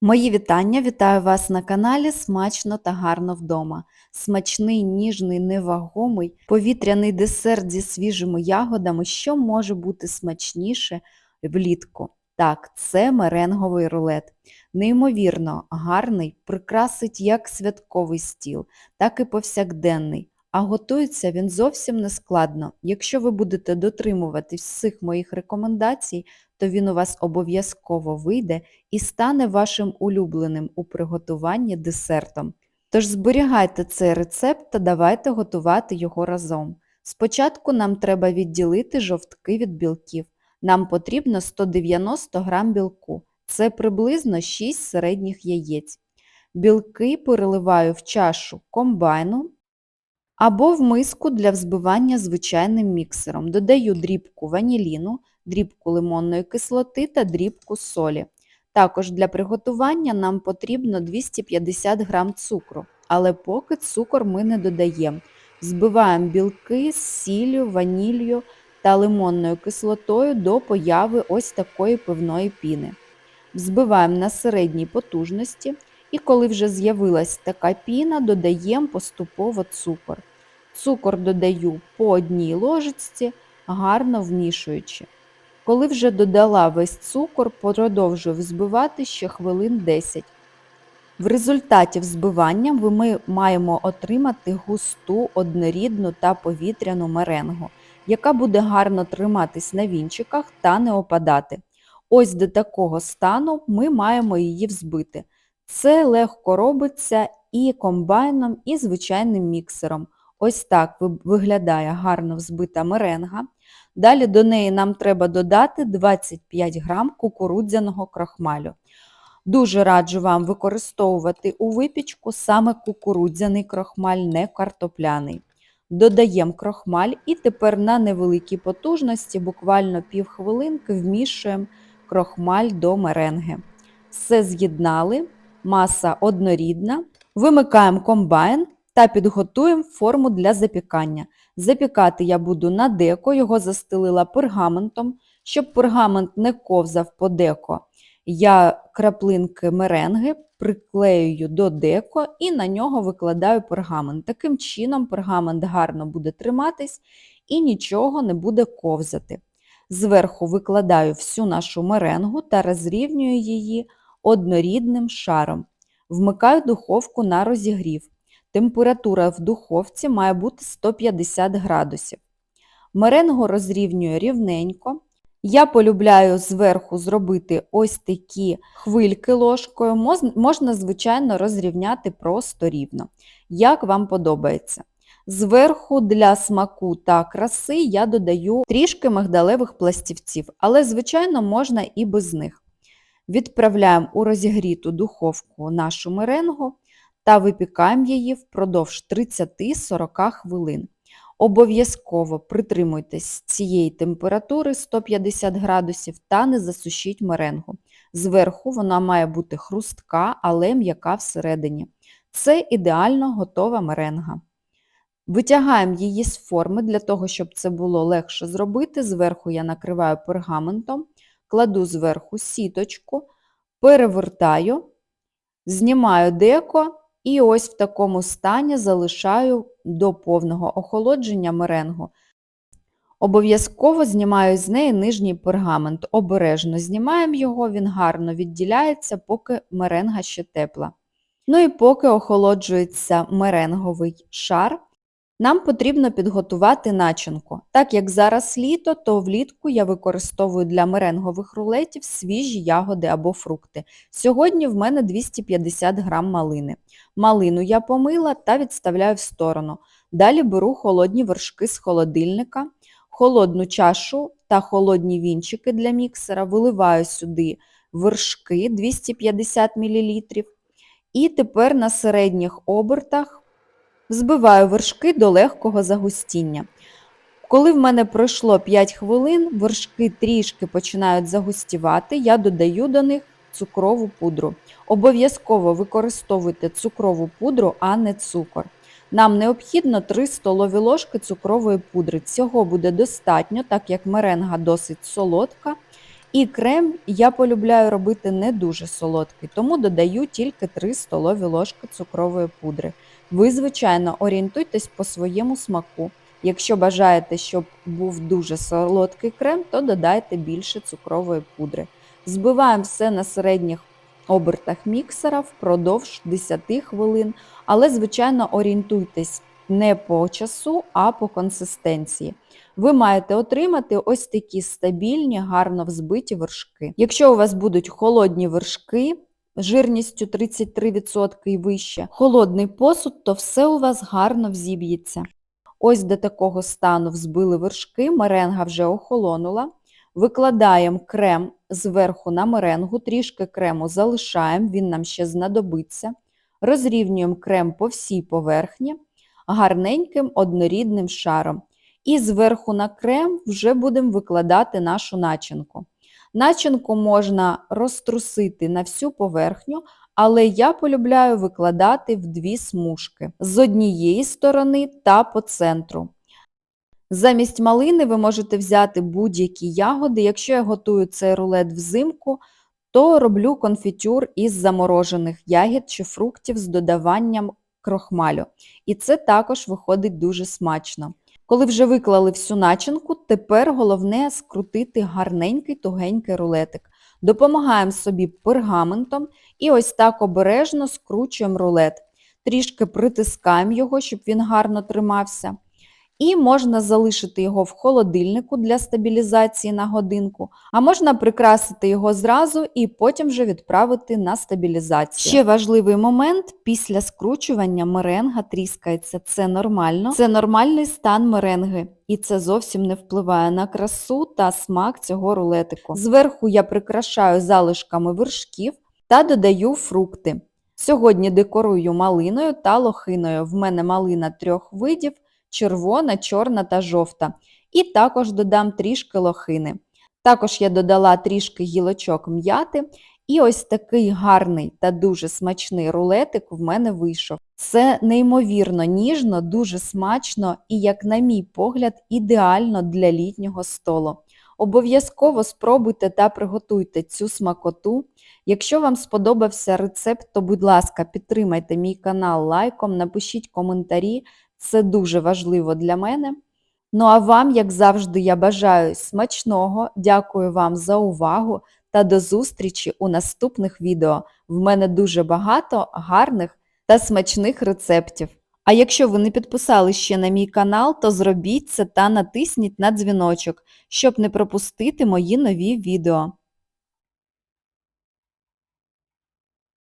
Мої вітання, вітаю вас на каналі Смачно та гарно вдома. Смачний, ніжний, невагомий, повітряний десерт зі свіжими ягодами, що може бути смачніше влітку. Так, це меренговий рулет. Неймовірно гарний, прикрасить як святковий стіл, так і повсякденний. А готується він зовсім не складно. Якщо ви будете дотримуватись всіх моїх рекомендацій, то він у вас обов'язково вийде і стане вашим улюбленим у приготуванні десертом. Тож зберігайте цей рецепт та давайте готувати його разом. Спочатку нам треба відділити жовтки від білків. Нам потрібно 190 г білку. Це приблизно 6 середніх яєць. Білки переливаю в чашу комбайну або в миску для взбивання звичайним міксером. Додаю дрібку ваніліну, дрібку лимонної кислоти та дрібку солі. Також для приготування нам потрібно 250 г цукру, але поки цукор ми не додаємо. Збиваємо білки з сіллю, ваніллю та лимонною кислотою до появи ось такої пивної піни. Взбиваємо на середній потужності і коли вже з'явилась така піна, додаємо поступово цукор. Цукор додаю по одній ложечці, гарно вмішуючи. Коли вже додала весь цукор, продовжую взбивати ще хвилин 10. В результаті взбивання ми маємо отримати густу, однорідну та повітряну меренгу, яка буде гарно триматись на вінчиках та не опадати. Ось до такого стану ми маємо її взбити. Це легко робиться і комбайном, і звичайним міксером. Ось так виглядає гарно взбита меренга. Далі до неї нам треба додати 25 грам кукурудзяного крохмалю. Дуже раджу вам використовувати у випічку саме кукурудзяний крохмаль, не картопляний. Додаємо крохмаль і тепер на невеликій потужності, буквально півхвилинки, вмішуємо крохмаль до меренги. Все з'єднали, маса однорідна. Вимикаємо комбайн та підготуємо форму для запікання. Запікати я буду на деко, його застелила пергаментом. Щоб пергамент не ковзав по деко, я краплинки меренги приклеюю до деко і на нього викладаю пергамент. Таким чином пергамент гарно буде триматись і нічого не буде ковзати. Зверху викладаю всю нашу меренгу та розрівнюю її однорідним шаром. Вмикаю духовку на розігрів. Температура в духовці має бути 150 градусів. Меренгу розрівнюю рівненько. Я полюбляю зверху зробити ось такі хвильки ложкою. Можна, звичайно, розрівняти просто рівно, як вам подобається. Зверху для смаку та краси я додаю трішки мигдалевих пластівців, але, звичайно, можна і без них. Відправляємо у розігріту духовку нашу меренгу та випікаємо її впродовж 30-40 хвилин. Обов'язково притримуйтесь цієї температури 150 градусів та не засушіть меренгу. Зверху вона має бути хрустка, але м'яка всередині. Це ідеально готова меренга. Витягаємо її з форми для того, щоб це було легше зробити. Зверху я накриваю пергаментом, кладу зверху сіточку, перевертаю, знімаю деко і ось в такому стані залишаю до повного охолодження меренгу. Обов'язково знімаю з неї нижній пергамент. Обережно знімаємо його, він гарно відділяється, поки меренга ще тепла. Ну і поки охолоджується меренговий шар, нам потрібно підготувати начинку. Так як зараз літо, то влітку я використовую для меренгових рулетів свіжі ягоди або фрукти. Сьогодні в мене 250 г малини. Малину я помила та відставляю в сторону. Далі беру холодні вершки з холодильника, холодну чашу та холодні вінчики для міксера, виливаю сюди вершки 250 мл. І тепер на середніх обертах Взбиваю вершки до легкого загустіння. Коли в мене пройшло 5 хвилин, вершки трішки починають загустівати, я додаю до них цукрову пудру. Обов'язково використовуйте цукрову пудру, а не цукор. Нам необхідно 3 столові ложки цукрової пудри. Цього буде достатньо, так як меренга досить солодка І крем я полюбляю робити не дуже солодкий, тому додаю тільки 3 столові ложки цукрової пудри. Ви, звичайно, орієнтуйтесь по своєму смаку. Якщо бажаєте, щоб був дуже солодкий крем, то додайте більше цукрової пудри. Збиваємо все на середніх обертах міксера впродовж 10 хвилин, але, звичайно, орієнтуйтесь не по часу, а по консистенції. Ви маєте отримати ось такі стабільні, гарно взбиті вершки. Якщо у вас будуть холодні вершки, жирністю 33% і вище, холодний посуд, то все у вас гарно взіб'ється. Ось до такого стану взбили вершки, меренга вже охолонула. Викладаємо крем зверху на меренгу, трішки крему залишаємо, він нам ще знадобиться. Розрівнюємо крем по всій поверхні гарненьким однорідним шаром. І зверху на крем вже будемо викладати нашу начинку. Начинку можна розтрусити на всю поверхню, але я полюбляю викладати в дві смужки з однієї сторони та по центру. Замість малини ви можете взяти будь-які ягоди. Якщо я готую цей рулет взимку, то роблю конфітюр із заморожених ягід чи фруктів з додаванням крохмалю. І це також виходить дуже смачно. Коли вже виклали всю начинку, тепер головне скрутити гарненький тугенький рулетик. Допомагаємо собі пергаментом і ось так обережно скручуємо рулет. Трішки притискаємо його, щоб він гарно тримався. І можна залишити його в холодильнику для стабілізації на годинку, а можна прикрасити його зразу і потім вже відправити на стабілізацію. Ще важливий момент, після скручування меренга тріскається. Це нормально. Це нормальний стан меренги. І це зовсім не впливає на красу та смак цього рулетику. Зверху я прикрашаю залишками вершків та додаю фрукти. Сьогодні декорую малиною та лохиною. В мене малина трьох видів червона, чорна та жовта. І також додам трішки лохини. Також я додала трішки гілочок м'яти. І ось такий гарний та дуже смачний рулетик в мене вийшов. Це неймовірно ніжно, дуже смачно і, як на мій погляд, ідеально для літнього столу. Обов'язково спробуйте та приготуйте цю смакоту. Якщо вам сподобався рецепт, то, будь ласка, підтримайте мій канал лайком, напишіть коментарі, це дуже важливо для мене. Ну а вам, як завжди, я бажаю смачного, дякую вам за увагу та до зустрічі у наступних відео. В мене дуже багато гарних та смачних рецептів. А якщо ви не підписали ще на мій канал, то зробіть це та натисніть на дзвіночок, щоб не пропустити мої нові відео.